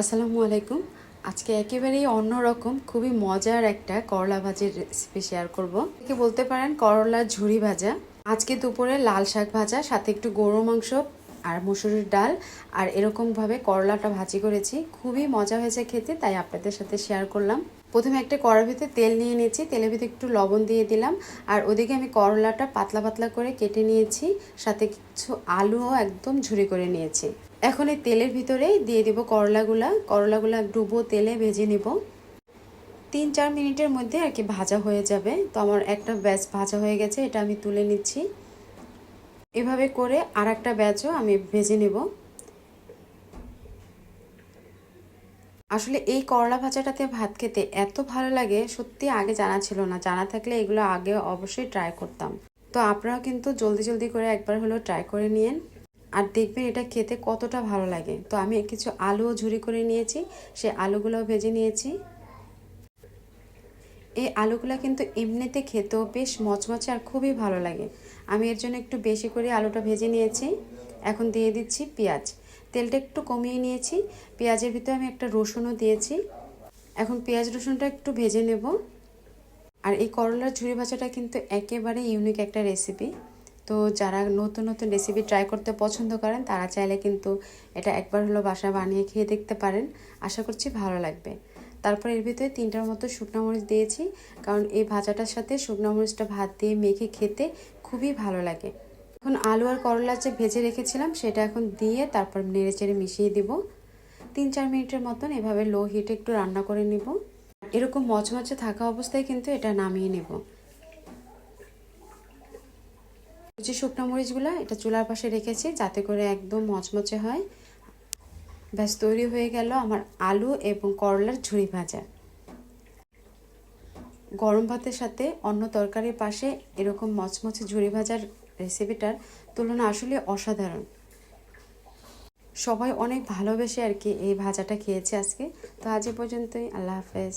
আসসালামু আলাইকুম। আজকে একেবারেই অন্যরকম, খুবই মজার একটা করলা ভাজির রেসিপি শেয়ার করব। কি বলতে পারেন করলার ঝুরি ভাজা। আজকে দুপুরে লাল শাক ভাজা, সাথে একটু গরু মাংস আর মুসুরির ডাল, আর এরকমভাবে করলাটা ভাজি করেছি। খুবই মজা হয়েছে খেতে, তাই আপনাদের সাথে শেয়ার করলাম। প্রথমে একটা কড়ার ভিতরে তেল নিয়ে নিয়েছি, তেলের ভিতরে একটু লবণ দিয়ে দিলাম। আর ওদিকে আমি করলাটা পাতলা পাতলা করে কেটে নিয়েছি, সাথে কিছু আলুও একদম ঝুরি করে নিয়েছি। এখন এই তেলের ভিতরে দিয়ে দিব করলাগুলা। করলাগুলা ডুবো তেলে ভেজে নিব। তিন চার মিনিটের মধ্যে আর কি ভাজা হয়ে যাবে। তো আমার একটা ব্যাস ভাজা হয়ে গেছে, এটা আমি তুলে নিচ্ছি। এভাবে করে আর একটা ব্যাচও আমি ভেজে নেব। আসলে এই করলা ভাজাটাতে ভাত খেতে এত ভালো লাগে, সত্যি আগে জানা ছিল না। জানা থাকলে এগুলো আগে অবশ্যই ট্রাই করতাম। তো আপনারাও কিন্তু জলদি জলদি করে একবার হলেও ট্রাই করে নিয়েন। আর দেখবেন এটা খেতে কতটা ভালো লাগে। তো আমি কিছু আলুও ঝুরি করে নিয়েছি, সে আলুগুলোও ভেজে নিয়েছি। এই আলুগুলো কিন্তু এমনিতে খেতেও বেশ মচমচে আর খুবই ভালো লাগে। আমি এর জন্য একটু বেশি করে আলুটা ভেজে নিয়েছি। এখন দিয়ে দিচ্ছি পেঁয়াজ। তেলটা একটু কমিয়ে নিয়েছি। পেঁয়াজের ভিতরে আমি একটা রসুনও দিয়েছি। এখন পেঁয়াজ রসুনটা একটু ভেজে নেব। আর এই করলার ঝুড়ি ভাজাটা কিন্তু একেবারে ইউনিক একটা রেসিপি তো যারা নতুন নতুন রেসিপি ট্রাই করতে পছন্দ করেন, তারা চাইলে কিন্তু এটা একবার হলো বাসা বানিয়ে খেয়ে দেখতে পারেন। আশা করছি ভালো লাগবে। তারপর এর ভিতরে তিনটার মতো শুকনো মরিচ দিয়েছি, কারণ এই ভাজাটার সাথে শুকনো মরিচটা ভাত দিয়ে মেখে খেতে খুবই ভালো লাগে। এখন আলু আর করলা যে ভেজে রেখেছিলাম, সেটা এখন দিয়ে তারপর নেড়ে চেড়ে মিশিয়ে দিব। তিন চার মিনিটের মতন এভাবে লো হিটে একটু রান্না করে নিব। এরকম মচমচে থাকা অবস্থায় কিন্তু এটা নামিয়ে নেব। যে শুকনো মরিচগুলো, এটা চুলার পাশে রেখেছি যাতে করে একদম মচমচে হয়। ব্যাস, তৈরি হয়ে গেল আমার আলু এবং করলার ঝুড়ি ভাজা। গরম ভাতের সাথে অন্য তরকারির পাশে এরকম মচমচে ঝুড়ি ভাজার রেসিপিটার তুলনা আসলে অসাধারণ। সবাই অনেক ভালোবেসে আর কি এই ভাজাটা খেয়েছে আজকে। তো আজ পর্যন্তই, আল্লাহ হাফেজ।